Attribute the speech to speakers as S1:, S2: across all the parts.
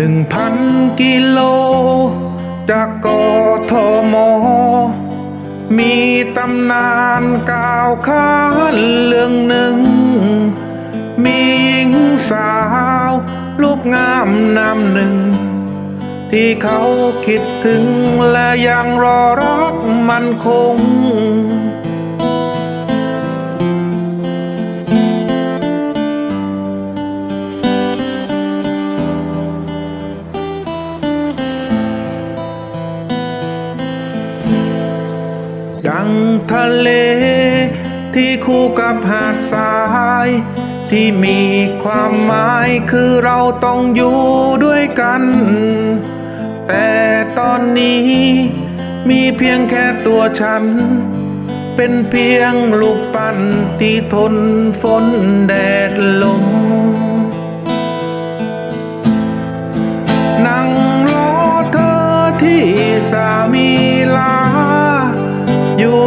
S1: หนึ่งพันกิโล จากกทม มีตำนานกล่าวขานเรื่องหนึ่ง มีหญิงสาวลูกงามนามหนึ่ง ที่เขาคิดถึงและยังรอรักมันคง ทะเล ที่คู่กับหาดทราย ที่มีความหมายคือเราต้องอยู่ด้วยกัน แต่ตอนนี้มีเพียงแค่ตัวฉัน เป็นเพียงลูกปั้นที่ทนฝนแดดลมนั่งรอเธอที่สามีลาอยู่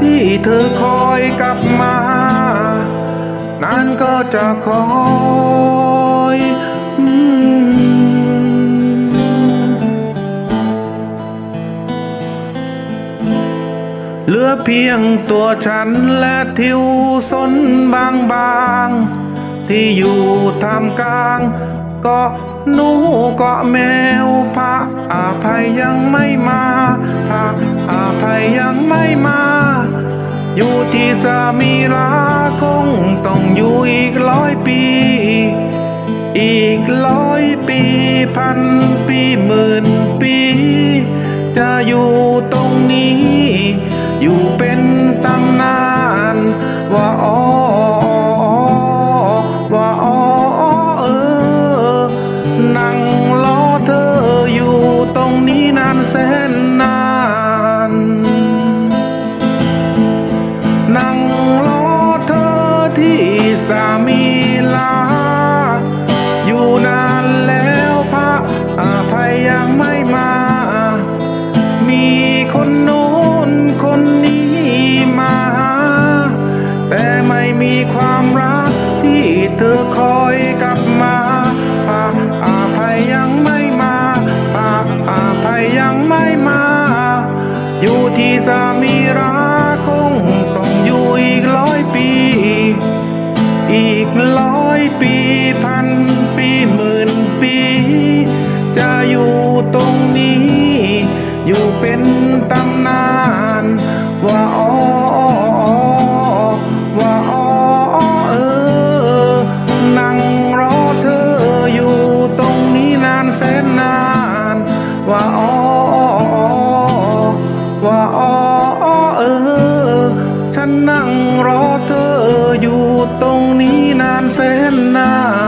S1: ที่เธอคอยกลับมา นั้นก็จะคอยเหลือเพียงตัวฉันและทิวสนบางบางที่อยู่ท่ามกลางเก็หนูเกาะแมวพระอาภัยยังไม่มาพระอาภัยยังไม่มา อยู่ที่สามีลาคงต้องอยู่อีกร้อยปี อีกร้อยปีพันปีหมื่นปี จะอยู่ตรงนี้ อยู่เป็นตำนานว่าอ๋อ สามีลา อยู่นานแล้วพระอาภัยยังไม่มา มีคนโน้นคนนี้มา แต่ไม่มีความรักที่เธอคอยกลับมาพระอาภัยยังไม่มาพระอาภัยยังไม่มา อยู่ที่สามีรัก กร้อยปีพันปีหมื่นปี จะอยู่ตรงนี้ อยู่เป็นตำนาน ว่าอ๋อว่าอ๋อเออ นั่งรอเธออยู่ตรงนี้นานแสนนาน ว่าอ๋อว่าอ๋อเออ ฉันนั่งรอ ตรงนี้นานแสนนาน